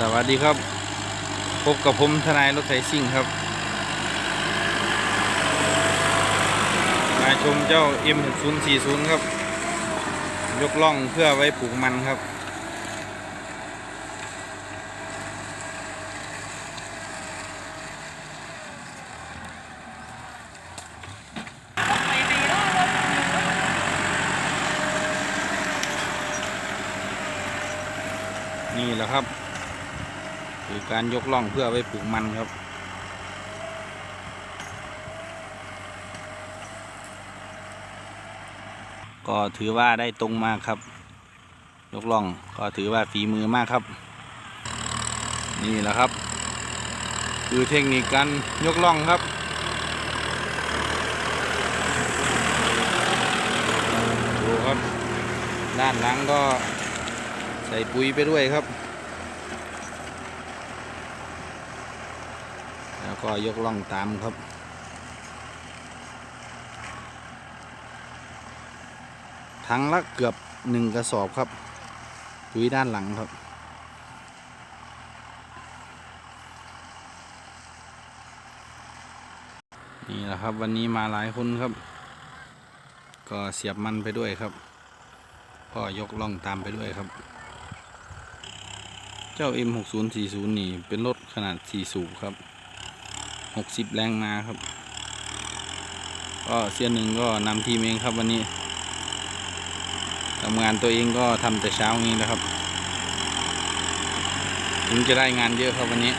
สวัสดีครับ พบกับผมทนายรถไถซิ่งครับ มาชมเจ้า M6040 ครับ ยกล่องเพื่อไว้ปลูกมันครับ นี่แหละครับ คือการยกล่องเพื่อไว้ปลูกมันครับ ก็ถือว่าได้ตรงมากครับ ยกล่องก็ถือว่าฝีมือมากครับ นี่แหละครับ คือเทคนิคการยกล่องครับดูครับ ด้านหลังก็ใส่ปุ๋ยไปด้วยครับ แล้ว ก็ยกล่องตามครับถังละเกือบหนึ่งกระสอบครับปุ๋ยด้านหลังครับ นี่แหละครับวันนี้มาหลายคนครับ ก็เสียบมันไปด้วยครับ ก็ยกล่องตามไปด้วยครับ เจ้า M6040 นี่เป็นรถขนาด 4 สูบครับ หกสิบแรงมาครับ ก็เสียนหนึ่งก็นำทีมเองครับวันนี้ทำงานตัวเองก็ทำแต่เช้านี้นะครับ ถึงจะได้งานเยอะครับวันนี้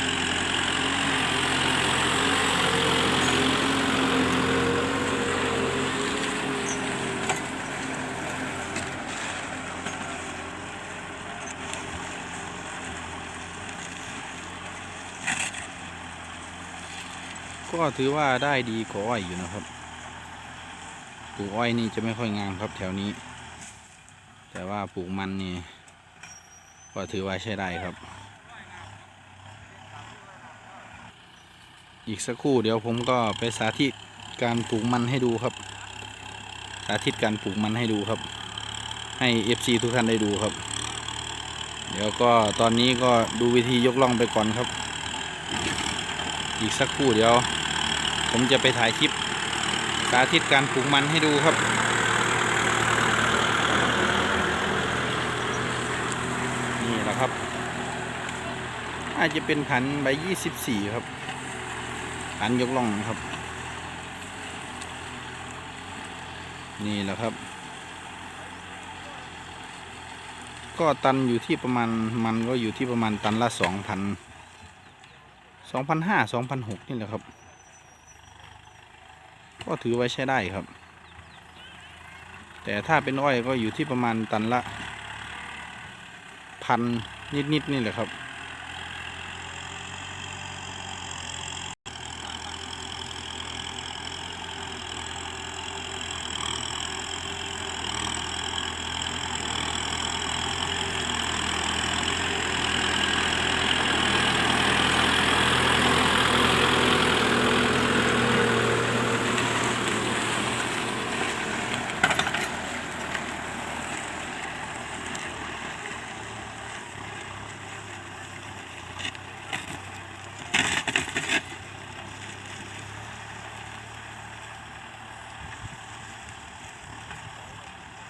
ก็ถือว่าได้ดีกว่าอ้อยอยู่นะครับปลูกอ้อยนี่จะไม่ค่อยงามครับแถวนี้ แต่ว่าปลูกมันนี่ก็ถือว่าใช้ได้ครับ อีกสักครู่เดี๋ยวผมก็ไปสาธิตการปลูกมันให้ดูครับ สาธิตการปลูกมันให้ดูครับ ให้ FC ทุกท่านได้ดูครับ เดี๋ยวก็ตอนนี้ก็ดูวิธียกล่องไปก่อนครับ อีกสักครู่เดี๋ยว ผมจะไปถ่ายคลิปสาธิตการปลูกมันให้ดูครับ นี่แหละครับ อาจจะเป็นขันใบยี่สิบสี่ครับขันยกล่องครับ นี่แหละครับ ก็ตันอยู่ที่ประมาณมันก็อยู่ที่ประมาณตันละสองพันสองพันห้าสองพันหกนี่แหละครับ ก็ถือไว้ใช้ได้ครับ แต่ถ้าเป็นอ้อยก็อยู่ที่ประมาณตันละพันนิดๆนี่แหละครับ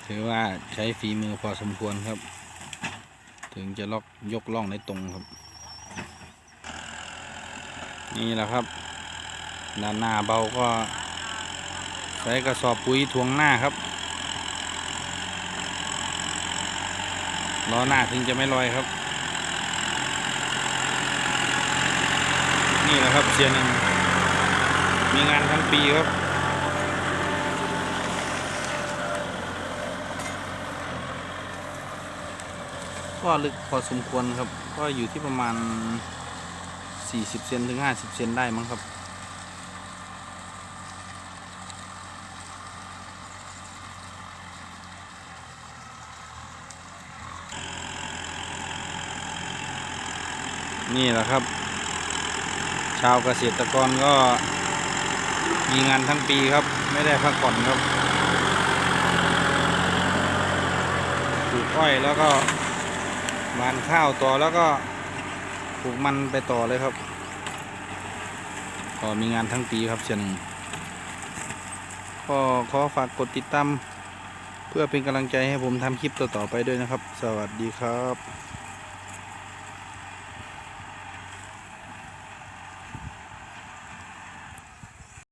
ถือว่าใช้ฝีมือพอสมควรครับ ถึงจะล็อกยกล่องได้ตรงครับ นี่แหละครับด้านหน้าเบาก็ใส่กระสอบปุ๋ยทวงหน้าครับล้อหน้าถึงจะไม่ลอยครับ นี่แหละครับเสียหนึ่งมีงานทั้งปีครับ ก็ลึกพอสมควรครับ ก็อยู่ที่ประมาณ 40เซนถึง 50 เซนได้มั้งครับ นี่แหละครับ ชาวเกษตรกรก็มีงานทั้งปีครับ ไม่ได้พักผ่อนครับปลูกอ้อยแล้วก็ หวานข้าวต่อแล้วก็ปลูกมันไปต่อเลยครับก็มีงานทั้งปีครับเสียหนึ่งก็ขอฝากกดติดตามเพื่อเป็นกำลังใจให้ผมทำคลิปต่อๆไปด้วยนะครับ สวัสดีครับ